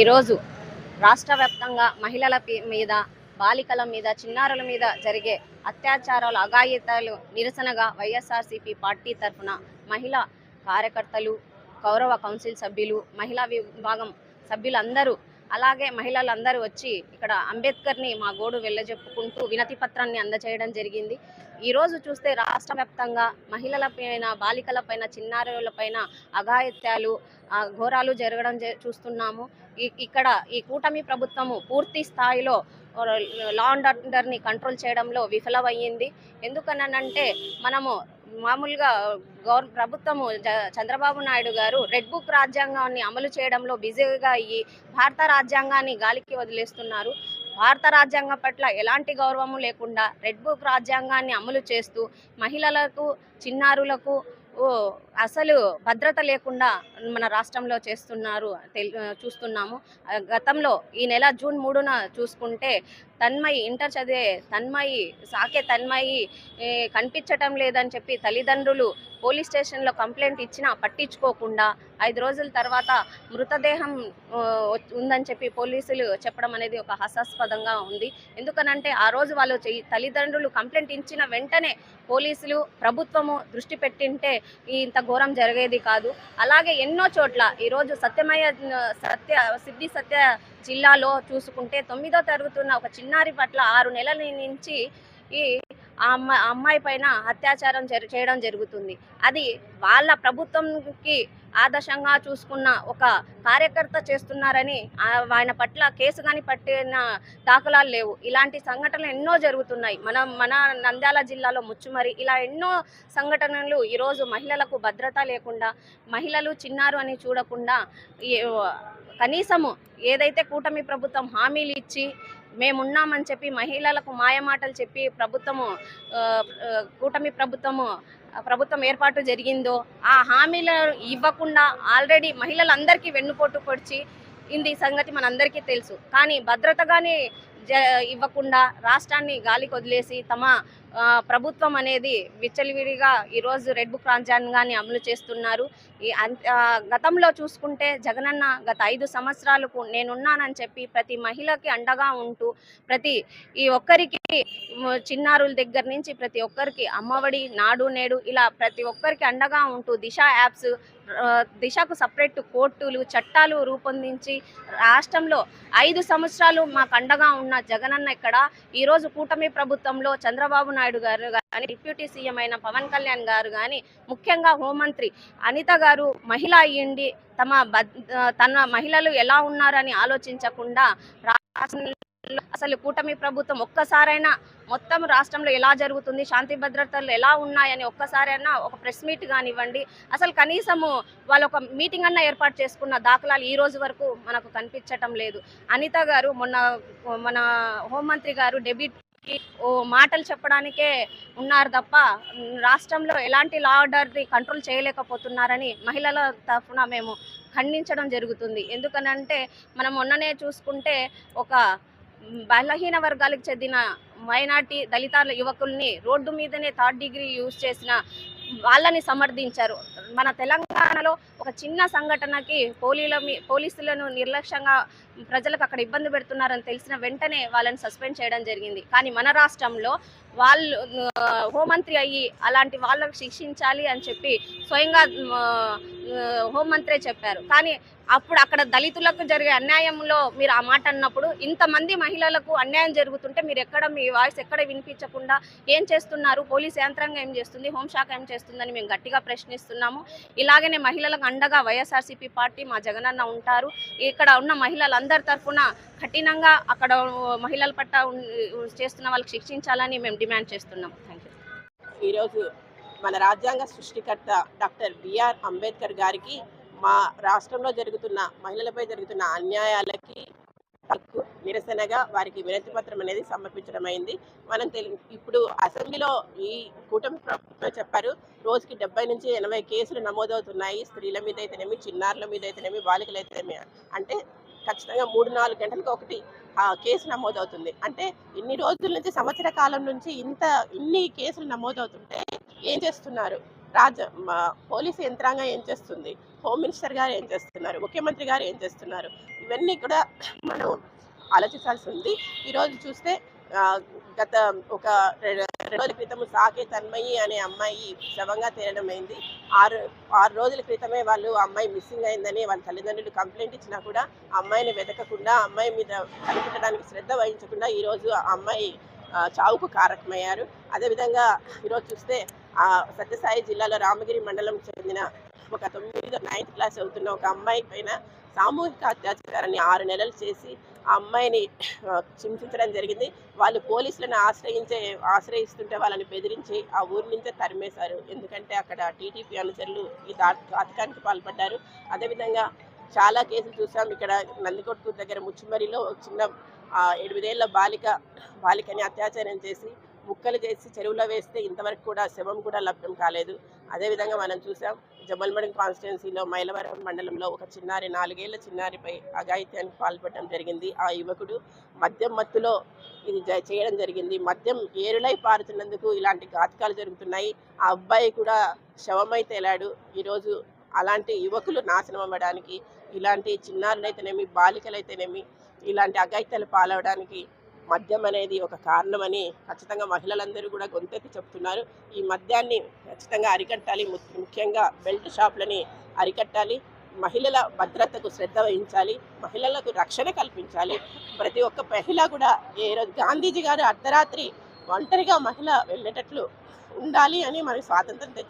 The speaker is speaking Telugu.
ఈరోజు రాష్ట్ర వ్యాప్తంగా మహిళల మీద బాలికల మీద చిన్నారుల మీద జరిగే అత్యాచారాలు అఘాయితాలు నిరసనగా వైఎస్ఆర్సీపీ పార్టీ తరఫున మహిళా కార్యకర్తలు గౌరవ కౌన్సిల్ సభ్యులు మహిళా విభాగం సభ్యులందరూ అలాగే మహిళలందరూ వచ్చి ఇక్కడ అంబేద్కర్ని మా గోడు వెళ్ళజెప్పుకుంటూ వినతి పత్రాన్ని అందజేయడం జరిగింది. ఈరోజు చూస్తే రాష్ట్ర వ్యాప్తంగా మహిళల పైన బాలికల పైన అఘాయిత్యాలు ఘోరాలు జరగడం జ- చూస్తున్నాము. ఇక్కడ ఈ కూటమి ప్రభుత్వము పూర్తి స్థాయిలో లా అండ్ ఆర్డర్ని కంట్రోల్ చేయడంలో విఫలమయ్యింది. ఎందుకనంటే మనము మామూలుగా గౌర్ ప్రభుత్వము చంద్రబాబు నాయుడు గారు రెడ్ బుక్ రాజ్యాంగాన్ని అమలు చేయడంలో బిజీగా అయ్యి భారత రాజ్యాంగాన్ని గాలికి వదిలేస్తున్నారు. భారత రాజ్యాంగం పట్ల ఎలాంటి గౌరవము లేకుండా రెడ్ బుక్ రాజ్యాంగాన్ని అమలు చేస్తూ మహిళలకు చిన్నారులకు అసలు భద్రత లేకుండా మన రాష్ట్రంలో చేస్తున్నారు తెల్- చూస్తున్నాము. గతంలో ఈ నెల జూన్ మూడున చూసుకుంటే తన్మయి ఇంటర్ చదివే తన్మయి సాకే తన్మయి కనిపించటం లేదని చెప్పి తల్లిదండ్రులు పోలీస్ స్టేషన్లో కంప్లైంట్ ఇచ్చినా పట్టించుకోకుండా ఐదు రోజుల తర్వాత మృతదేహం ఉందని చెప్పి పోలీసులు చెప్పడం అనేది ఒక హాస్యాస్పదంగా ఉంది. ఎందుకనంటే ఆ రోజు వాళ్ళు తల్లిదండ్రులు కంప్లైంట్ ఇచ్చిన వెంటనే పోలీసులు ప్రభుత్వము దృష్టి పెట్టింటే ఇంత ఘోరం జరిగేది కాదు. అలాగే ఎన్నో చోట్ల ఈరోజు సత్యమయ్య సత్య సిద్ధి సత్య జిల్లాలో చూసుకుంటే తొమ్మిదో తరగతున్న ఒక చిన్నారి పట్ల ఆరు నెలల నుంచి ఈ ఆ అమ్మాయి ఆ అమ్మాయి పైన అత్యాచారం జరి చేయడం జరుగుతుంది. అది వాళ్ళ ప్రభుత్వంకి ఆదర్శంగా చూసుకున్న ఒక కార్యకర్త చేస్తున్నారని ఆయన పట్ల కేసు కానీ పట్టిన దాఖలాలు లేవు. ఇలాంటి సంఘటనలు ఎన్నో జరుగుతున్నాయి. మన మన నంద్యాల జిల్లాలో ముచ్చుమరి ఇలా ఎన్నో సంఘటనలు ఈరోజు మహిళలకు భద్రత లేకుండా మహిళలు చిన్నారు అని చూడకుండా కనీసము ఏదైతే కూటమి ప్రభుత్వం హామీలు ఇచ్చి మేమున్నామని చెప్పి మహిళలకు మాయమాటలు చెప్పి ప్రభుత్వము కూటమి ప్రభుత్వము ప్రభుత్వం ఏర్పాటు జరిగిందో ఆ హామీలు ఇవ్వకుండా ఆల్రెడీ మహిళలందరికీ వెన్నుపోటు పొడిచి ఇంది సంగతి మనందరికీ తెలుసు. కానీ భద్రత కానీ ఇవ్వకుండా రాష్ట్రాన్ని గాలికి వదిలేసి తమ ప్రభుత్వం అనేది విచ్చలివిడిగా ఈరోజు రెడ్ బుక్ రాజ్యాంగాన్ని అమలు చేస్తున్నారు. ఈ అన్- గతంలో చూసుకుంటే జగనన్న గత ఐదు సంవత్సరాలకు నేనున్నానని చెప్పి ప్రతి మహిళకి అండగా ఉంటూ ప్రతి ఈ ఒక్కరికి చిన్నారుల దగ్గర నుంచి ప్రతి ఒక్కరికి అమ్మఒడి నాడు నేడు ఇలా ప్రతి ఒక్కరికి అండగా ఉంటూ దిశ యాప్స్ దిశకు సపరేట్ కోర్టులు చట్టాలు రూపొందించి రాష్ట్రంలో ఐదు సంవత్సరాలు మాకు అండగా ఉన్న జగనన్న ఇక్కడ. ఈ రోజు కూటమి ప్రభుత్వంలో చంద్రబాబు నాయుడు గారు కానీ డిప్యూటీ సీఎం అయిన పవన్ కళ్యాణ్ గారు కానీ ముఖ్యంగా హోంమంత్రి అనిత గారు మహిళ అయ్యిండి. తమ బద్ తన మహిళలు ఎలా ఉన్నారని ఆలోచించకుండా రాష్ట్రంలో అసలు కూటమి ప్రభుత్వం ఒక్కసారైనా మొత్తం రాష్ట్రంలో ఎలా జరుగుతుంది శాంతి భద్రతలు ఎలా ఉన్నాయని ఒక్కసారైనా ఒక ప్రెస్ మీట్ కానివ్వండి అసలు కనీసము వాళ్ళు ఒక మీటింగ్ అన్న ఏర్పాటు చేసుకున్న దాఖలాలు ఈ రోజు వరకు మనకు కనిపించటం లేదు. అనిత గారు మొన్న మన హోంమంత్రి గారు డెబిట్ ఓ మాటలు చెప్పడానికే ఉన్నారు తప్ప రాష్ట్రంలో ఎలాంటి లా ఆర్డర్ని కంట్రోల్ చేయలేకపోతున్నారని మహిళల తరఫున మేము ఖండించడం జరుగుతుంది. ఎందుకనంటే మనం మొన్ననే చూసుకుంటే ఒక బలహీన వర్గాలకు చెందిన మైనార్టీ దళిత యువకుల్ని రోడ్డు మీదనే థర్డ్ డిగ్రీ యూజ్ చేసిన వాళ్ళని సమర్థించారు. మన తెలంగాణలో ఒక చిన్న సంఘటనకి పోలీల మీ పోలీసులను నిర్లక్ష్యంగా ప్రజలకు అక్కడ ఇబ్బంది పెడుతున్నారని తెలిసిన వెంటనే వాళ్ళని సస్పెండ్ చేయడం జరిగింది. కానీ మన రాష్ట్రంలో వాళ్ళు హోంమంత్రి అయ్యి అలాంటి వాళ్ళకు శిక్షించాలి అని చెప్పి స్వయంగా హోంమంత్రే చెప్పారు. కానీ అప్పుడు అక్కడ దళితులకు జరిగే అన్యాయంలో మీరు ఆ మాట అన్నప్పుడు ఇంతమంది మహిళలకు అన్యాయం జరుగుతుంటే మీరు ఎక్కడ మీ వాయిస్ ఎక్కడ వినిపించకుండా ఏం చేస్తున్నారు? పోలీస్ యంత్రాంగం ఏం చేస్తుంది? హోంశాఖ ఏం చేస్తుందని మేము గట్టిగా ప్రశ్నిస్తున్నాము. ఇలాగనే మహిళలకు అండగా వైఎస్ఆర్సీపీ పార్టీ మా జగనన్న ఉంటారు. ఇక్కడ ఉన్న మహిళలందరి తరఫున కఠినంగా అక్కడ మహిళల పట్ల ఉన్- చేస్తున్న వాళ్ళకి శిక్షించాలని మేము డిమాండ్ చేస్తున్నాం. థ్యాంక్ యూ ఈరోజు మన రాజ్యాంగ సృష్టికర్త డాక్టర్ బిఆర్ అంబేద్కర్ గారికి మా రాష్ట్రంలో జరుగుతున్న మహిళలపై జరుగుతున్న అన్యాయాలకి తక్కువ నిరసనగా వారికి వినతి పత్రం అనేది సమర్పించడం అయింది మనం ఇప్పుడు అసెంబ్లీలో ఈ కూటమి ప్రభుత్వం చెప్పారు రోజుకి డెబ్బై నుంచి ఎనభై కేసులు నమోదవుతున్నాయి. స్త్రీల మీద అయితేనేమి చిన్నారుల మీద అయితేనేమి బాలికలు అయితేనేమి అంటే ఖచ్చితంగా మూడు నాలుగు గంటలకు ఒకటి ఆ కేసు నమోదవుతుంది. అంటే ఇన్ని రోజుల నుంచి సంవత్సర కాలం నుంచి ఇంత ఇన్ని కేసులు నమోదవుతుంటే ఏం చేస్తున్నారు? రాజ పోలీసు యంత్రాంగం ఏం చేస్తుంది? హోమ్ మినిస్టర్ గారు ఏం చేస్తున్నారు? ముఖ్యమంత్రి గారు ఏం చేస్తున్నారు? ఇవన్నీ కూడా మనం ఆలోచించాల్సి ఉంది. ఈరోజు చూస్తే గత ఒక రెండు రోజుల క్రితం సాకే తన్మయి అనే అమ్మాయి శవంగా తేలడం అయింది ఆరు ఆరు రోజుల క్రితమే వాళ్ళు అమ్మాయి మిస్సింగ్ అయిందని వాళ్ళ తల్లిదండ్రులు కంప్లైంట్ ఇచ్చినా కూడా ఆ అమ్మాయిని వెతకకుండా అమ్మాయి మీద కనిపెట్టడానికి శ్రద్ధ వహించకుండా ఈరోజు ఆ అమ్మాయి చావుకు కారకమయ్యారు. అదేవిధంగా ఈరోజు చూస్తే ఆ సత్యసాయి జిల్లాలో రామగిరి మండలం చెందిన ఒక తొమ్మిది నైన్త్ క్లాస్ అవుతున్న ఒక అమ్మాయి పైన సామూహిక అత్యాచారాన్ని ఆరు నెలలు చేసి ఆ అమ్మాయిని ఆ, హింసించడం జరిగింది. వాళ్ళు పోలీసులను ఆశ్రయించే ఆశ్రయిస్తుంటే వాళ్ళని బెదిరించి ఆ ఊరి నుంచే తరిమేశారు. ఎందుకంటే అక్కడ టీడీపీ అనుచరులు ఈ దా ఘాతకానికి పాల్పడ్డారు. అదేవిధంగా చాలా కేసులు చూసాం. ఇక్కడ నందికొట్టు దగ్గర ముచ్చిమరిలో ఒక చిన్న ఎనిమిదేళ్ళ బాలిక బాలికని అత్యాచారం చేసి ముక్కలు చేసి చెరువులో వేస్తే ఇంతవరకు కూడా శవం కూడా లభ్యం కాలేదు. అదేవిధంగా మనం చూసాం జమల్మడం కాన్స్టిట్యున్సీలో మైలవరం మండలంలో ఒక చిన్నారి నాలుగేళ్ళ చిన్నారిపై అఘాయిత్యానికి పాల్పడడం జరిగింది. ఆ యువకుడు మద్యం మత్తులో ఇది చేయడం జరిగింది. మద్యం ఏరులై పారుతున్నందుకు ఇలాంటి ఘాతకాలు జరుగుతున్నాయి. ఆ అబ్బాయి కూడా శవమై తేలాడు. ఈరోజు అలాంటి యువకులు నాశనం అవ్వడానికి ఇలాంటి చిన్నారులైతేనేమి బాలికలైతేనేమి ఇలాంటి అఘాయిత్యాలు పాలవడానికి మద్యం అనేది ఒక కారణమని ఖచ్చితంగా మహిళలందరూ కూడా గొంతెత్తి చెప్తున్నారు. ఈ మద్యాన్ని ఖచ్చితంగా అరికట్టాలి. ము- ముఖ్యంగా బెల్ట్ షాపులని అరికట్టాలి. మహిళల భద్రతకు శ్రద్ధ వహించాలి. మహిళలకు రక్షణ కల్పించాలి. ప్రతి ఒక్క మహిళ కూడా ఏ రోజు గాంధీజీ గారు అర్ధరాత్రి ఒంటరిగా మహిళ వెళ్ళేటట్లు ఉండాలి అని మనకి స్వాతంత్రం తెచ్చి